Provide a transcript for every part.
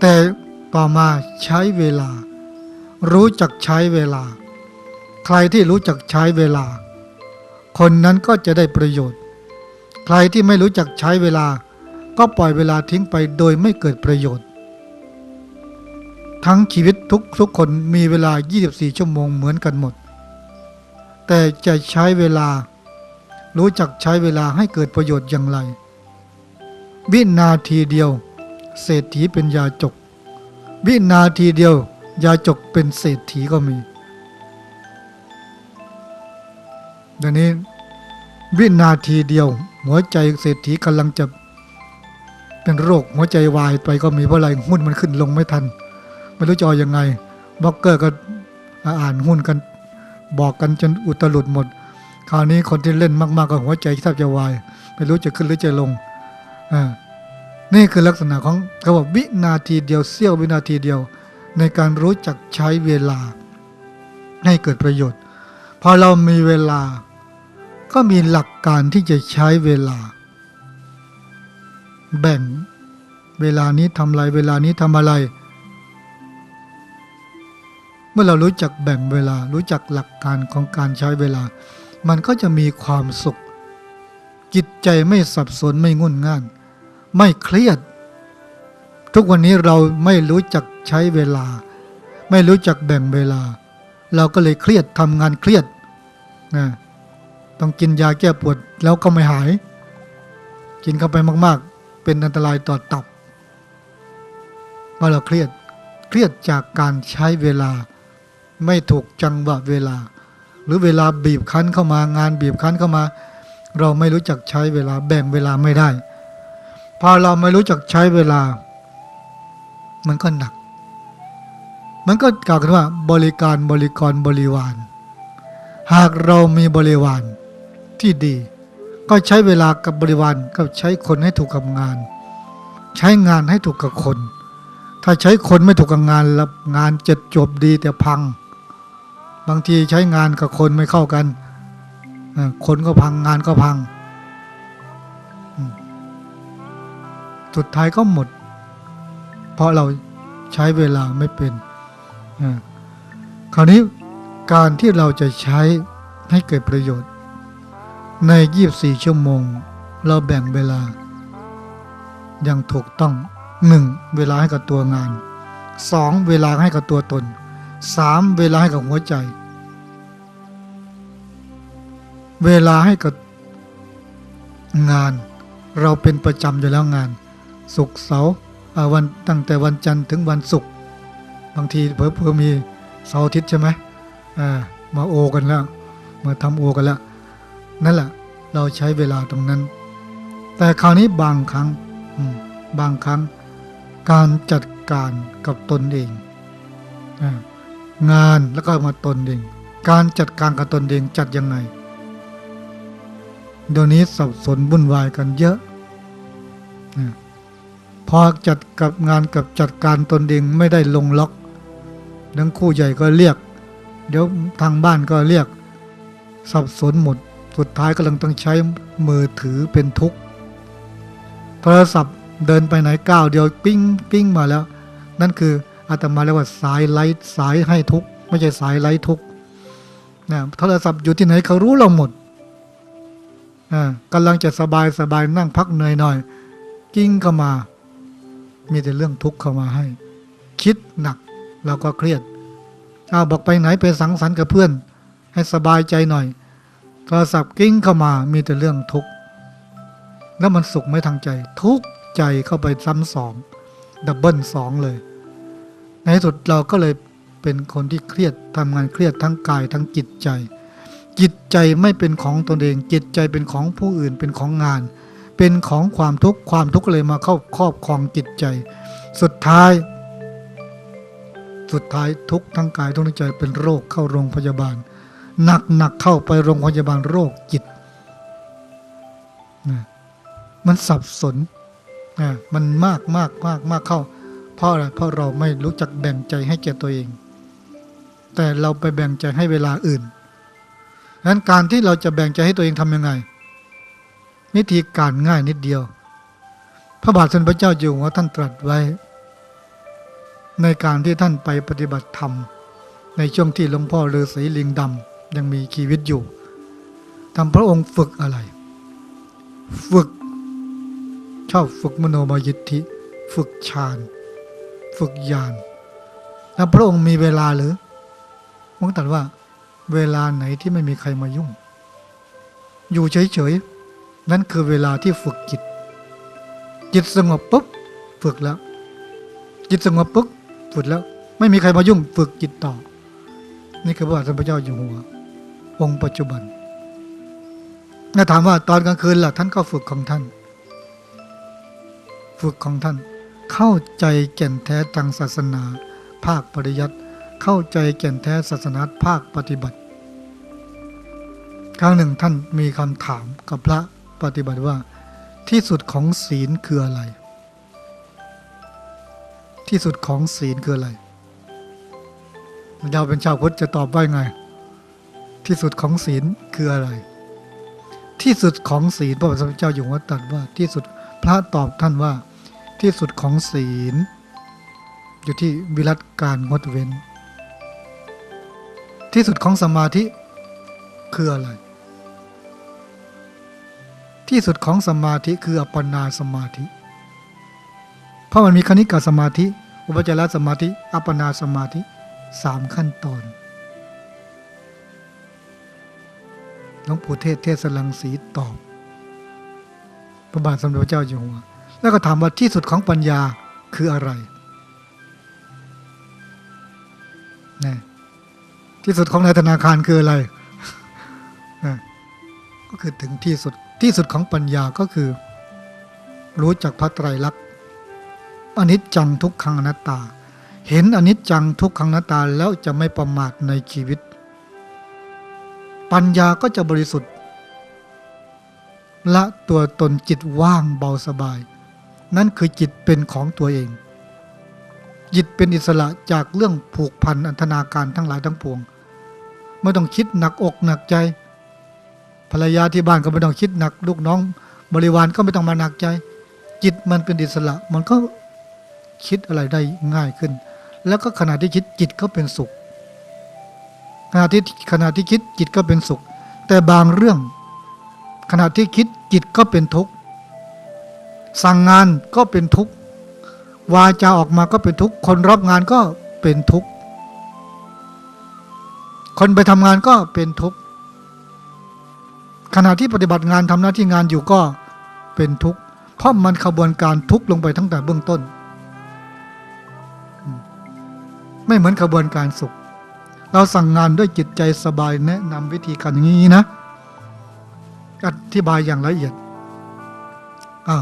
แต่ต่อมาใช้เวลา รู้จักใช้เวลา ใครที่รู้จักใช้เวลา คนนั้นก็จะได้ประโยชน์ ใครที่ไม่รู้จักใช้เวลา ก็ปล่อยเวลาทิ้งไปโดยไม่เกิดประโยชน์ ทั้งชีวิตทุกทุกคนมีเวลา 24 ชั่วโมงเหมือนกันหมด แต่จะใช้เวลา รู้จักใช้เวลาให้เกิดประโยชน์อย่างไร วินาทีเดียว เศรษฐีเป็นยาจก วินาทีเดียว ยาจกเป็นเศรษฐีก็มีดังนี้วินาทีเดียว หัวใจเศรษฐีกำลังจะเป็นโรคหัวใจวายไปก็มีเพราะอะไรหุ้นมันขึ้นลงไม่ทัน ไม่รู้จะเอยังไงบล็อกเกอร์ก็อ่านหุ้นกัน บอกกันจนอุตลุดหมด คราวนี้คนที่เล่นมาก ๆก็หัวใจแทบจะวาย ไม่รู้จะขึ้นหรือจะลงอ่า นี่คือลักษณะของเขาบอกวินาทีเดียวเสี้ยววินาทีเดียว ในการรู้จักใช้เวลา ให้เกิดประโยชน์ พอเรามีเวลา ก็มีหลักการที่จะใช้เวลา แบ่งเวลานี้ทำอะไรเวลานี้ทำอะไร เมื่อเรารู้จักแบ่งเวลารู้จักหลักการของการใช้เวลา มันก็จะมีความสุข จิตใจไม่สับสนไม่งุ่นง่าน ไม่เครียด ทุกวันนี้เราไม่รู้จักใช้เวลา ไม่รู้จักแบ่งเวลา เราก็เลยเครียดทำงานเครียดนะต้องกินยาแก้ปวดแล้วก็ไม่หาย กินเข้าไปมาก ๆ เป็นอันตรายต่อตับเพราะเราเครียดเครียดจากการใช้เวลา ไม่ถูกจังหวะเวลา หรือเวลาบีบคั้นเข้ามางานบีบคั้นเข้ามา เราไม่รู้จักใช้เวลาแบ่งเวลาไม่ได้ พอเราไม่รู้จักใช้เวลา มันก็หนัก มันก็กล่าวกันว่า บริการบริกรบริวาร หากเรามีบริวารที่ดี ก็ใช้เวลากับบริวารก็ใช้คนให้ถูกกับงาน ใช้งานให้ถูกกับคน ถ้าใช้คนไม่ถูกกับงานแล้วงานจะจบดีแต่พัง บางทีใช้งานกับคนไม่เข้ากัน คนก็พังงานก็พัง สุดท้ายก็หมด เพราะเราใช้เวลาไม่เป็น คราวนี้การที่เราจะใช้ให้เกิดประโยชน์ ใน 24 ชั่วโมง เราแบ่งเวลา อย่างถูกต้อง 1. เวลาให้กับตัวงาน 2. เวลาให้กับตัวตน 3. เวลาให้กับหัวใจ เวลาให้กับงาน เราเป็นประจำอยู่แล้วงาน ศุกร์เสาร์วันตั้งแต่วันจันทร์ถึงวันศุกร์บางทีเพิ่มมีเสาร์อาทิตย์ใช่ไหมมาโอกันแล้วมาทำโอกันแล้วนั่นแหละเราใช้เวลาตรงนั้น แต่คราวนี้บางครั้งบางครั้ง การจัดการกับตนเององานแล้วก็มาตนเอง การจัดการกับตนเองจัดยังไงเดี๋ยวนี้สับสนวุ่นวายกันเยอะ พอจัดกับงานกับจัดการตนเองไม่ได้ลงล็อกทั้งคู่ใหญ่ก็เรียก เดี๋ยวทางบ้านก็เรียก สับสนหมด สุดท้ายกำลังต้องใช้มือถือเป็นทุกข์โทรศัพท์เดินไปไหนก้าวเดียวปิ้งปิ้งมาแล้ว นั่นคืออาตมาเรียกว่าสายไลท์สายให้ทุกข์ไม่ใช่สายไลท์ทุกข์นะโทรศัพท์อยู่ที่ไหนเขารู้เราหมดอ่ากำลังจะสบายสบายนั่งพักเหนื่อยหน่อยกิ้งเข้ามา มีแต่เรื่องทุกข์เข้ามาให้ คิดหนักเราก็เครียดอ้าวบอกไปไหนไปสังสรรค์กับเพื่อน ให้สบายใจหน่อยโทรศัพท์กิ้งเข้ามามีแต่เรื่องทุกข์แล้วมันสุขไม่ทางใจ ทุกข์ใจเข้าไปซ้ำสองดับเบิลสองเลย ในที่สุดเราก็เลยเป็นคนที่เครียดทำงานเครียดทั้งกายทั้งจิตใจ จิตใจไม่เป็นของตนเอง จิตใจเป็นของผู้อื่นเป็นของงาน เป็นของความทุกข์ความทุกข์เลยมาเข้าครอบครองจิตใจ สุดท้าย สุดท้ายทุกทั้งกายทุกทั้งใจเป็นโรคเข้าโรงพยาบาลหนักหนักเข้าไปโรงพยาบาลโรคจิตนะมันสับสนนะมันมากมากมากมากเข้า เพราะอะไรเพราะเราไม่รู้จักแบ่งใจให้แก่ตัวเอง แต่เราไปแบ่งใจให้เวลาอื่นดังนั้นการที่เราจะแบ่งใจให้ตัวเองทำยังไง วิธีการง่ายนิดเดียว พระบาทสมเด็จพระเจ้าอยู่หัวท่านตรัสไว้ ในการที่ท่านไปปฏิบัติธรรม ในช่วงที่หลวงพ่อฤาษีลิงดำยังมีชีวิตอยู่ทำพระองค์ฝึกอะไร ฝึก ชอบฝึกมโนมยิทธิ ฝึกฌาน ฝึกญาณแล้วพระองค์มีเวลาหรือมึงตรัดว่า เวลาไหนที่ไม่มีใครมายุ่ง อยู่เฉยๆ นั่นคือเวลาที่ฝึกจิต จิตสงบปุ๊บฝึกแล้ว จิตสงบปุ๊บฝึกแล้ว ไม่มีใครมายุ่งฝึกจิตต่อ นี่คือพระบาทสมเด็จพระเจ้าอยู่หัว องค์ปัจจุบันถ้าถามว่าตอนกลางคืนล่ะท่านก็ฝึกของท่าน ฝึกของท่าน เข้าใจแก่นแท้ทางศาสนา ภาคปริยัติ เข้าใจแก่นแท้ศาสนาภาคปฏิบัติ ครั้งหนึ่งท่านมีคำถามกับพระ ปฏิบัติว่า ที่สุดของศีลคืออะไร ที่สุดของศีลคืออะไรเราเป็นชาวพุทธจะตอบว่าไง ที่สุดของศีลคืออะไร ที่สุดของศีลพระบาทสมเจ้าอยู่หัวตรัสว่าที่สุดพระตอบท่านว่า ที่สุดของศีล อยู่ที่วิรัตการงดเว้น ที่สุดของสมาธิคืออะไร ที่สุดของสมาธิคืออัปปนาสมาธิ เพราะมันมีคณิกาสมาธิ อุปจารสมาธิ อัปปนาสมาธิสามขั้นตอนหลวงปู่เทศเทศลังสีตอบ พระบาทสมเด็จพระเจ้าอยู่หัว แล้วก็ถามว่าที่สุดของปัญญาคืออะไรนะที่สุดของนายธนาคารคืออะไรนะก็คือถึงที่สุด ที่สุดของปัญญาก็คือ รู้จักพระไตรลักษณ์อนิจจังทุกขังอนัตตา เห็นอนิจจังทุกขังอนัตตาแล้วจะไม่ประมาทในชีวิต ปัญญาก็จะบริสุทธิ์ละตัวตนจิตว่างเบาสบาย นั่นคือจิตเป็นของตัวเอง จิตเป็นอิสระจากเรื่องผูกพันอันธนาการทั้งหลายทั้งปวง ไม่ต้องคิดหนักอกหนักใจ ภรรยาที่บ้านก็ไม่ต้องคิดหนักลูกน้อง บริวารก็ไม่ต้องมาหนักใจ จิตมันเป็นอิสระ มันก็คิดอะไรได้ง่ายขึ้น แล้วก็ขณะที่คิดจิตก็เป็นสุข ขณะที่ขณะที่คิดจิตก็เป็นสุข แต่บางเรื่อง ขณะที่คิดจิตก็เป็นทุกข์สั่งงานก็เป็นทุกข์วาจาออกมาก็เป็นทุกข์คนรับงานก็เป็นทุกข์คนไปทำงานก็เป็นทุกข์ ขณะที่ปฏิบัติงานทำหน้าที่งานอยู่ก็เป็นทุกข์ เพราะมันขบวนการทุกข์ลงไปตั้งแต่เบื้องต้น ไม่เหมือนขบวนการสุข เราสั่งงานด้วยจิตใจสบายแนะนำวิธีการอย่างนี้นะ อธิบายอย่างละเอียดอา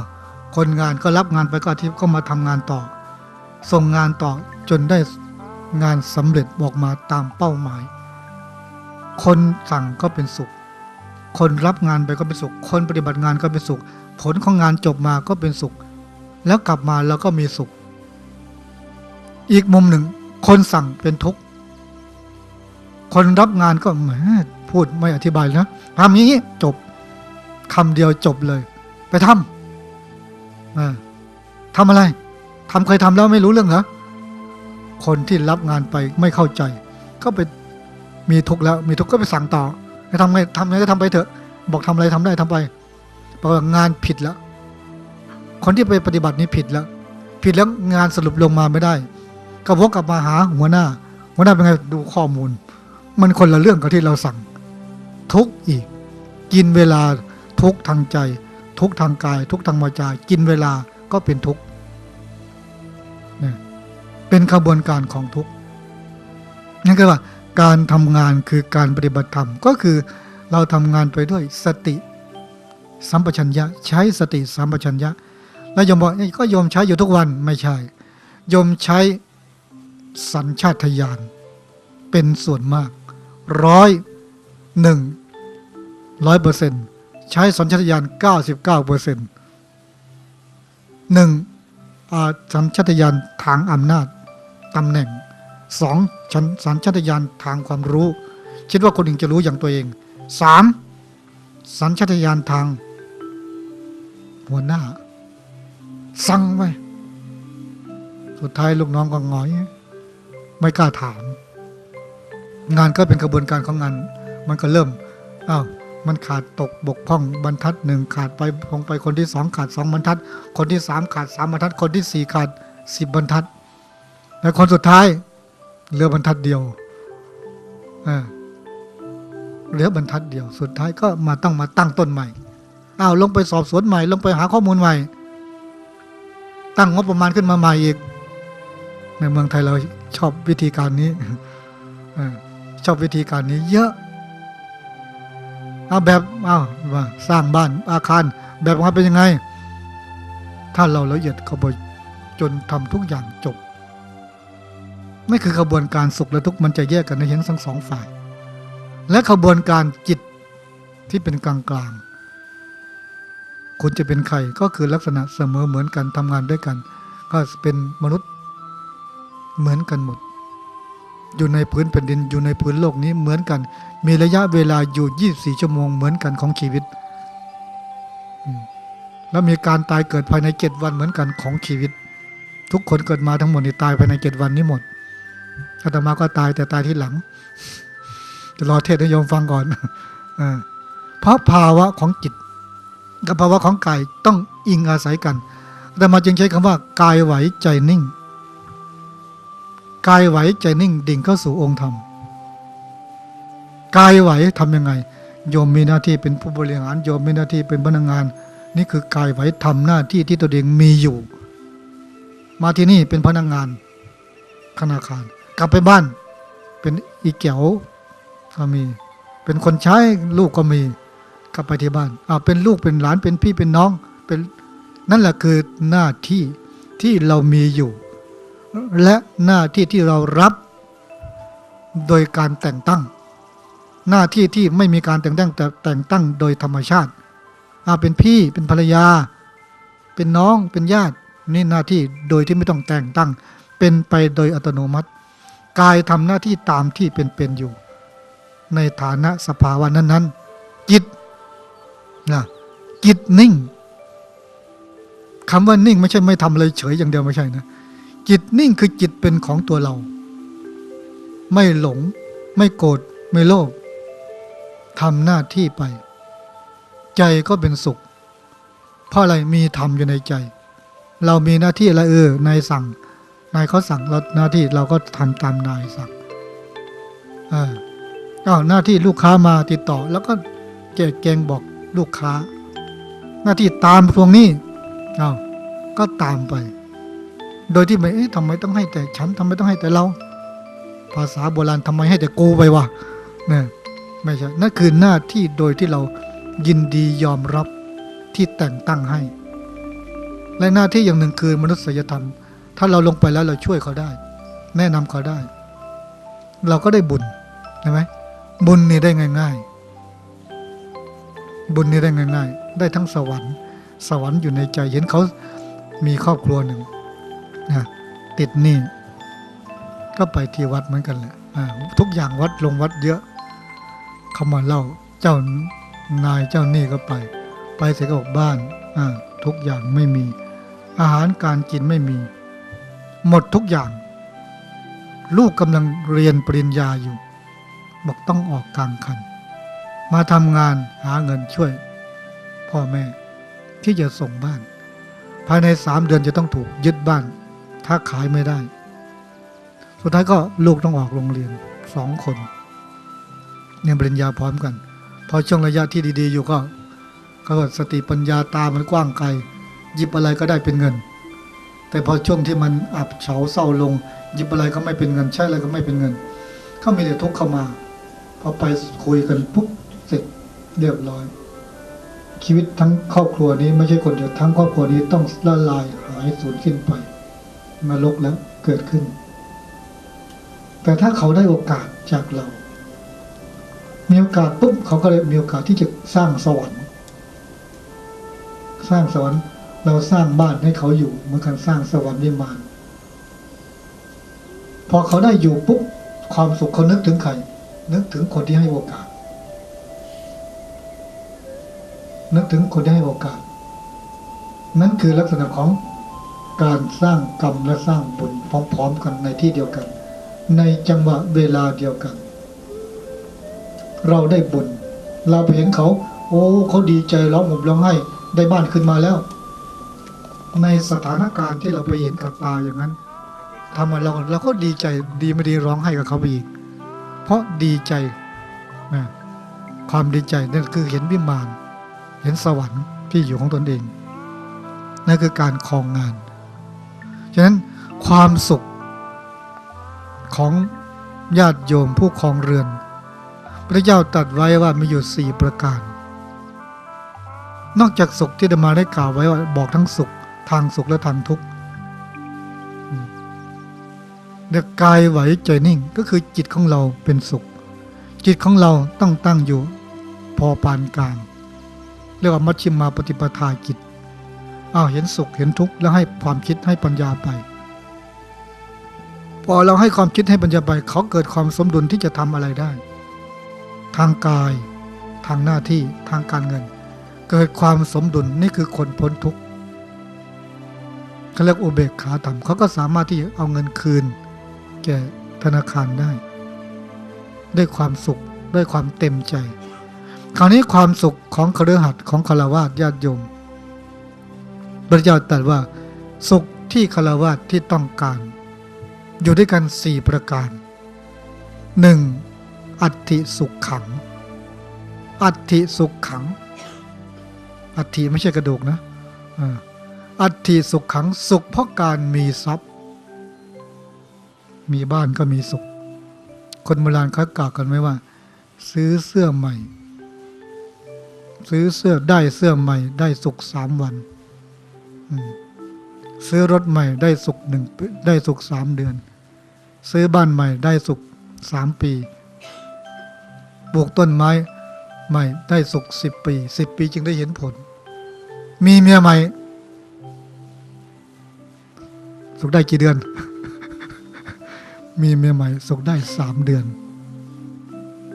คนงานก็รับงานไปก็ที่ก็มาทำงานต่อ ส่งงานต่อจนได้งานสำเร็จออกมาตามเป้าหมาย คนสั่งก็เป็นสุข คนรับงานไปก็เป็นสุข คนปฏิบัติงานก็เป็นสุข ผลของงานจบมาก็เป็นสุข แล้วกลับมาเราก็มีสุข อีกมุมหนึ่ง คนสั่งเป็นทุกข์ คนรับงานก็แหมพูดไม่อธิบายนะทำอย่างนี้จบคำเดียวจบเลย ไปทำอ่าทำอะไรทำเคยทำแล้วไม่รู้เรื่องเหรอคนที่รับงานไปไม่เข้าใจ ก็ไปมีทุกข์แล้ว มีทุกข์ก็ไปสั่งต่อ ทำไงทำไงก็ทำไปเถอะ บอกทำอะไรทำได้ทำไปปรากฏงานผิดแล้ว คนที่ไปปฏิบัตินี้ผิดแล้ว ผิดแล้วงานสรุปลงมาไม่ได้ ก็วกกลับมาหาหัวหน้า หัวหน้าเป็นไงดูข้อมูล มันคนละเรื่องกับที่เราสั่ง ทุกอีก กินเวลาทุกทางใจ ทุกทางกาย ทุกทางวาจา กินเวลาก็เป็นทุกเป็นขบวนการของทุกนั่นก็ว่า การทำงานคือการปฏิบัติธรรม ก็คือเราทำงานไปด้วยสติสัมปชัญญะใช้สติสัมปชัญญะ แล้วยมบอกก็ยมใช้อยู่ทุกวันไม่ใช่ยมใช้สัญชาตญาณเป็นส่วนมากร้อยหนึ่งร้อยเปอร์เซ็นต์ใช้สัญชาตญาณเก้าสิบเก้าเปอร์เซ็นต์หนึ่งสัญชาตญาณทางอำนาจตำแหน่ง สองสัญชาตญาณทางความรู้ คิดว่าคนอื่นจะรู้อย่างตัวเองสามสัญชาตญาณทาง หัวหน้า สั่งไว้สุดท้ายลูกน้องก็งอย ไม่กล้าถาม งานก็เป็นกระบวนการของงาน มันก็เริ่มอ้าวมันขาดตกบกพร่องบรรทัดหนึ่งขาดไปลงไปคนที่สองขาดสองบรรทัด คนที่สามขาดสามบรรทัด คนที่สี่ขาดสิบบรรทัด และคนสุดท้าย เหลือบรรทัดเดียวเหลือบรรทัดเดียว สุดท้ายก็มาต้องมาตั้งต้นใหม่อ้าวลงไปสอบสวนใหม่ ลงไปหาข้อมูลใหม่ ตั้งงบประมาณขึ้นมาใหม่อีก ในเมืองไทยเราชอบวิธีการนี้อชอบวิธีการนี้ เยอะเอาแบบเอาว่าสร้างบ้านอาคาร แบบว่าเป็นยังไง ถ้าเราละเอียดเข้าไปจนทำทุกอย่างจบ ไม่คือขบวนการสุขและทุกข์มันจะแยกกันให้เห็นทั้งสองฝ่าย และขบวนการจิตที่เป็นกลางกลางคุณจะเป็นใครก็คือลักษณะเสมอเหมือนกันทำงานด้วยกัน ก็เป็นมนุษย์เหมือนกันหมด อยู่ในพื้นแผ่นดินอยู่ในพื้นโลกนี้เหมือนกัน มีระยะเวลาอยู่ 24 ชั่วโมงเหมือนกันของชีวิต แล้วมีการตายเกิดภายใน7วันเหมือนกันของชีวิต ทุกคนเกิดมาทั้งหมดนี่ตายภายใน7วันนี้หมด อาตมาก็ตายแต่ตายที่หลัง จะรอเทศน์ให้โยมฟังก่อนเพราะภาวะของจิตกับภาวะของกายต้องอิงอาศัยกันอาตมาจึงใช้คำว่ากายไหวใจนิ่ง กายไหวใจนิ่ง ดิ่งเข้าสู่องค์ธรรม กายไหวทำยังไง โยมมีหน้าที่เป็นผู้บริหาร โยมมีหน้าที่เป็นพนักงาน นี่คือกายไหวทำหน้าที่ที่ตัวเองมีอยู่ มาที่นี่เป็นพนักงานธนาคาร กลับไปบ้าน เป็นอีเกียวก็มี เป็นคนใช้ลูกก็มี กลับไปที่บ้านอ่าเป็นลูกเป็นหลานเป็นพี่เป็นน้อง เป็นนั่นแหละคือหน้าที่ที่เรามีอยู่ และหน้าที่ที่เรารับโดยการแต่งตั้ง หน้าที่ที่ไม่มีการแต่งตั้งแต่แต่งตั้งโดยธรรมชาติอ่าเป็นพี่เป็นภรรยา เป็นน้องเป็นญาติ นี่หน้าที่โดยที่ไม่ต้องแต่งตั้ง เป็นไปโดยอัตโนมัติ กายทำหน้าที่ตามที่เป็นๆอยู่ ในฐานะสภาวะนั้นๆ จิตนะจิตนิ่งคำว่านิ่งไม่ใช่ไม่ทำอะไรเฉยอย่างเดียวไม่ใช่นะ จิตนิ่งคือจิตเป็นของตัวเรา ไม่หลง ไม่โกรธไม่โลภทำหน้าที่ไป ใจก็เป็นสุข เพราะอะไรมีธรรมอยู่ในใจ เรามีหน้าที่อะไรเออในสั่ง นายเขาสั่งเราหน้าที่เราก็ทำตามนายสั่งเอออ้าหน้าที่ลูกค้ามาติดต่อ แล้วก็แจกแกงบอกลูกค้า หน้าที่ตามพวงนี้อ้าวก็ตามไป โดยที่ไม่เอ๊ะทำไมต้องให้แต่ฉันทำไมต้องให้แต่เรา ภาษาโบราณทำไมให้แต่กูไปวะเนี่ยไม่ใช่นั่นคือหน้าที่โดยที่เรายินดียอมรับที่แต่งตั้งให้ และหน้าที่อย่างหนึ่งคือมนุษยธรรมาเราลงไปแล้วเราช่วยเขาได้ แนะนำเขาได้ เราก็ได้บุญใช่ไหมบุญนี่ได้ง่าย ๆ บุญนี่ได้ง่าย ๆ ได้ทั้งสวรรค์ สวรรค์อยู่ในใจเห็นเขามีครอบครัวหนึ่งนะติดหนี้ก็ไปที่วัดเหมือนกันแหละทุกอย่างวัดลงวัดเยอะ เขามาเล่าเจ้านายเจ้าหนี้ก็ไป ไปเสร็จก็บอกบ้านทุกอย่างไม่มี อาหารการกินไม่มี หมดทุกอย่าง ลูกกำลังเรียนปริญญาอยู่ บอกต้องออกกลางคัน มาทำงานหาเงินช่วย พ่อแม่ที่จะส่งบ้าน ภายในสามเดือนจะต้องถูกยึดบ้าน ถ้าขายไม่ได้ สุดท้ายก็ลูกต้องออกโรงเรียนสองคนเรียนปริญญาพร้อมกัน พอช่วงระยะที่ดี ๆ อยู่ก็ก็สติปัญญาตามันกว้างไกลหยิบอะไรก็ได้เป็นเงิน แต่พอช่วงที่มันอับเฉาเศร้าลงหยิบอะไรก็ไม่เป็นเงินใช้อะไรก็ไม่เป็นเงิน ก็มีแต่ทุกข์เข้ามาพอไปคุยกันปุ๊บเสร็จเรียบร้อย ชีวิตทั้งครอบครัวนี้ไม่ใช่คนเดียวทั้งครอบครัวนี้ต้องละลายหายสูญสิ้นไปนรกแล้วเกิดขึ้น แต่ถ้าเขาได้โอกาสจากเรา มีโอกาสปุ๊บเขาก็เลยมีโอกาสที่จะสร้างสวรรค์ สร้างสวรรค์ เราสร้างบ้านให้เขาอยู่เหมือนกันสร้างสวรรค์วิมานพอเขาได้อยู่ปุ๊บความสุขเขานึกถึงใคร นึกถึงคนที่ให้โอกาส นึกถึงคนที่ให้โอกาส นั่นคือลักษณะของการสร้างกรรมและสร้างบุญพร้อม ๆ กันในที่เดียวกัน ในจังหวะเวลาเดียวกัน เราได้บุญ เราไปเห็นเขา โอ้เขาดีใจร้องห่มร้องไห้ได้บ้านขึ้นมาแล้ว ในสถานการณ์ที่เราไปเห็นกับตาอย่างนั้นทำให้เราเราก็ดีใจดีไม่ดีร้องไห้กับเขาอีก เพราะดีใจนะความดีใจนั่นคือเห็นวิมาน เห็นสวรรค์ที่อยู่ของตนเองนั่นคือการครองงาน ฉะนั้นความสุขของญาติโยมผู้ครองเรือน พระเจ้าตัดไว้ว่ามีอยู่สี่ประการ นอกจากสุขที่ธรรมาได้กล่าวไว้ว่าบอกทั้งสุข ทางสุขและทางทุกข์อืมเดกกายไหวใจนิ่งก็คือจิตของเราเป็นสุข จิตของเราต้องตั้งอยู่พอปานกลาง เรียกว่ามัชฌิมาปฏิปทาจิตอ้าวเห็นสุขเห็นทุกข์แล้วให้ความคิดให้ปัญญาไป พอเราให้ความคิดให้ปัญญาไป เขาเกิดความสมดุลที่จะทำอะไรได้ ทางกาย ทางหน้าที่ทางการเงิน เกิดความสมดุลนี่คือคนพ้นทุกข์ เขาเรียกอุเบกขาธรรมเขาก็สามารถที่จะเอาเงินคืน แก่ธนาคารได้ ด้วยความสุขด้วยความเต็มใจ คราวนี้ความสุขของเคฤหัสถ์ของคารวาสญาติโยมพระเจ้าตรัสว่า สุขที่คารวาสที่ต้องการ อยู่ด้วยกันสี่ประการหนึ่งอัติสุขขัง อัติสุขขัง อัติไม่ใช่กระดูกนะอ่า อัตถิสุขขังสุขเพราะการมีทรัพย์ มีบ้านก็มีสุข คนโบราณเขากล่าวกันไว้ว่า ซื้อเสื้อใหม่ ซื้อเสื้อได้เสื้อใหม่ ได้สุขสามวันซื้อรถใหม่ได้สุขหนึ่งได้สุขสามเดือน ซื้อบ้านใหม่ได้สุขสามปีปลูกต้นไม้ใหม่ได้สุขสิบปีสิบปีจึงได้เห็นผล มีเมียใหม่ สุขได้กี่เดือน มีเมียใหม่ สุขได้สามเดือน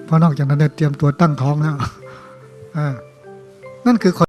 เพราะนอกจากนั้นเนี่ยเตรียมตัวตั้งท้องแล้วอ่านั่นคือคน